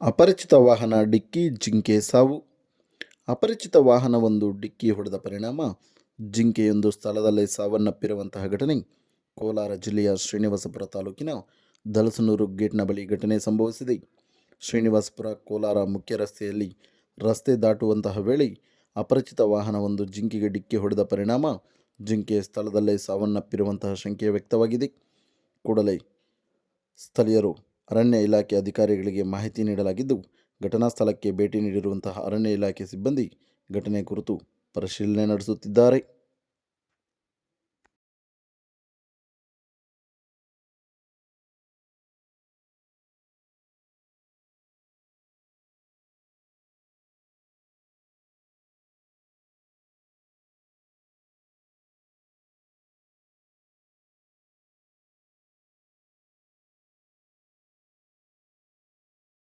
ಅಪರಿಚಿತ ವಾಹನ ಡಿಕ್ಕಿ ಜಿಂಕೆ ಸಾವು. ಅಪರಿಚಿತ ವಾಹನವೊಂದು ಡಿಕ್ಕಿ ಹೊಡೆದ ಪರಿಣಾಮ ಜಿಂಕೆಯೊಂದು ಸ್ಥಳದಲ್ಲೇ ಸಾವನ್ನಪ್ಪಿರುವಂತಹ ಘಟನೆ. ಕೋಲಾರ ಜಿಲ್ಲೆಯ ಶ್ರೀನಿವಾಸಪುರ ತಾಲೂಕಿನ ದಲಸನೂರು ಗೇಟ್ನ ಬಳಿ ಘಟನೆ ಸಂಭವಿಸಿದೆ. ಶ್ರೀನಿವಾಸಪುರ ಕೋಲಾರ ಮುಖ್ಯ ರಸ್ತೆಯಲ್ಲಿ ರಸ್ತೆ ದಾಟುವಂತಹ ವೇಳೆ ಅಪರಿಚಿತ ವಾಹನವೊಂದು ಜಿಂಕೆಗೆ ಡಿಕ್ಕಿ ಹೊಡೆದ ಪರಿಣಾಮ ಜಿಂಕೆ ಸ್ಥಳದಲ್ಲೇ ಸಾವನ್ನಪ್ಪಿರುವಂತಹ ಶಂಕೆ ವ್ಯಕ್ತವಾಗಿದೆ. ಕೂಡಲೇ ಸ್ಥಳೀಯರು ಅರಣ್ಯ ಇಲಾಖೆ ಅಧಿಕಾರಿಗಳಿಗೆ ಮಾಹಿತಿ ನೀಡಲಾಗಿದ್ದು, ಘಟನಾ ಸ್ಥಳಕ್ಕೆ ಭೇಟಿ ನೀಡಿರುವಂತಹ ಅರಣ್ಯ ಇಲಾಖೆ ಸಿಬ್ಬಂದಿ ಘಟನೆ ಕುರಿತು ಪರಿಶೀಲನೆ ನಡೆಸುತ್ತಿದ್ದಾರೆ.